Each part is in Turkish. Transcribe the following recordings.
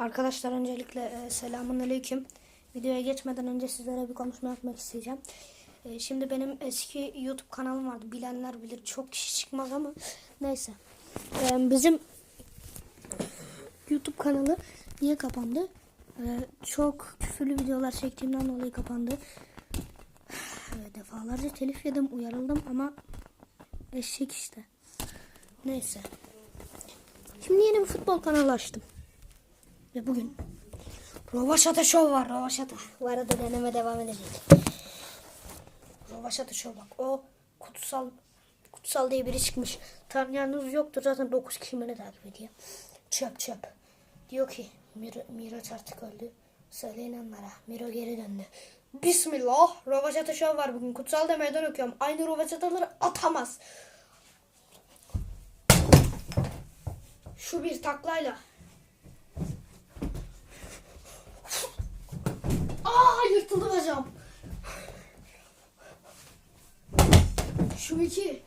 Arkadaşlar öncelikle e, selamun aleyküm. Videoya geçmeden önce sizlere bir konuşma yapmak isteyeceğim. E, şimdi benim eski YouTube kanalım vardı. Bilenler bilir. Çok kişi çıkmaz ama neyse. E, bizim YouTube kanalı niye kapandı? E, çok küfürlü videolar çektiğimden dolayı kapandı. E, defalarca telif yedim, uyarıldım ama eşek işte. Neyse. Şimdi yeni bir futbol kanalı açtım. Ve bugün Rovaşata Show var. Rovaşata. Bu arada deneme devam edecek. Rovaşata Show bak. O kutsal kutsal diye biri çıkmış. Tanıyanınız yoktur zaten 9 kişi beni takip ediyor. Çöp çöp. Diyor ki Mir Miraç artık öldü. Söyleyin onlara. Miro geri döndü. Bismillah. Rovaşata Show var bugün. Kutsal demeden okuyorum. Aynı Rovaşataları atamaz. Şu bir taklayla. Aa yırtıldı bacağım. Şu iki.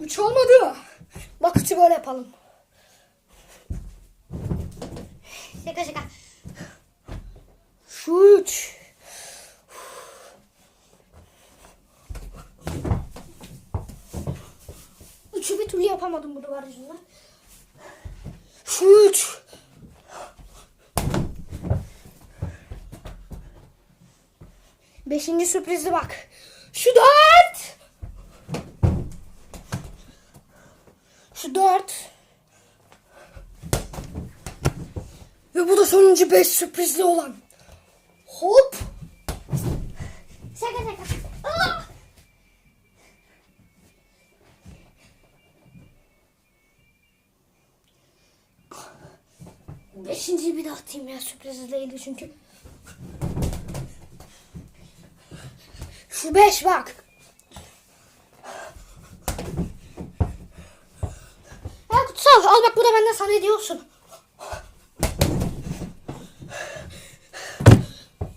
Üç olmadı. Bak üçü böyle yapalım. Şaka şaka. Şu üç. Üçü bir türlü yapamadım bu duvar yüzünden. Şu üç. Beşinci sürprizli bak. Şu dört. Şu dört. Ve bu da sonuncu beş sürprizli olan. Hop. Şaka şaka. Aa! Beşinciyi bir daha atayım ya sürpriz değildi çünkü. Şu beş bak. Ya kutsal al bak bu da benden sana hediye olsun.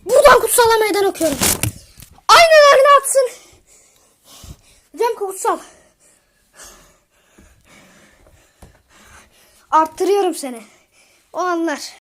Buradan kutsala meydan okuyorum. Aynalarını atsın. Cem kutsal. Arttırıyorum seni. O anlar.